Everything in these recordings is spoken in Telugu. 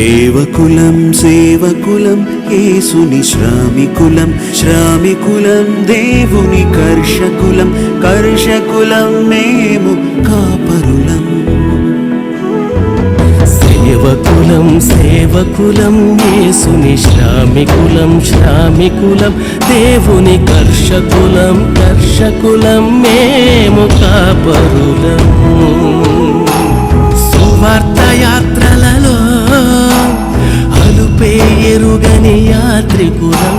సేవకులం సేవకులం యేసుని శ్రామికులం శ్రామికులం దేవుని కర్షకులం కర్షకులం మేము కాపరులం. సేవకులం సేవకులం యేసుని శ్రామికులం శ్రామికులం దేవుని కర్షకులం కర్షకులం మేము కాపరులం. సువార్త యాత్రికులం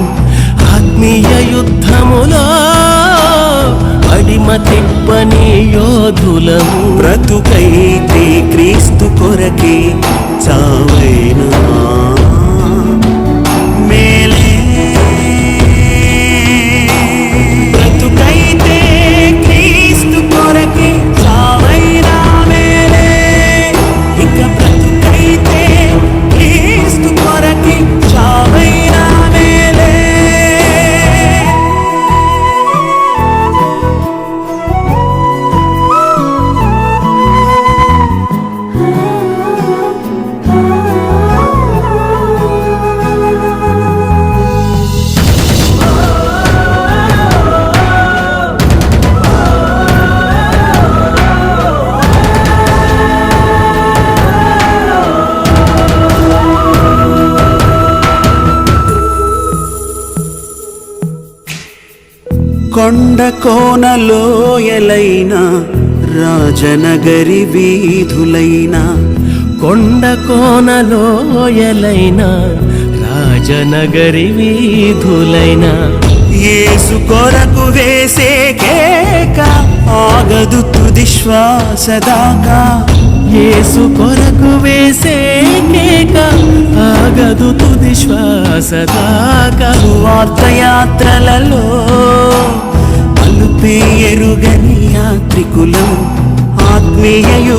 ఆత్మీయ యుద్ధములో అడిమ తిప్పని యోధులము. బ్రతుకైతే క్రీస్తు కొరకే చావైనా. కొండ కోనలోయలైన రాజనగరి వీధులైన కొండ కోనలోయలైన రాజనగరి వీధులైన. ఏసు కొరకు వేసే కేక ఆగదు తుది శ్వాస దాకా. యేసు కొరకు వేసే కేక ఆగదు తుది శ్వాస దాకా. సువార్త అలుపే ఎరుగని యాత్రికులం ఆత్మీయయు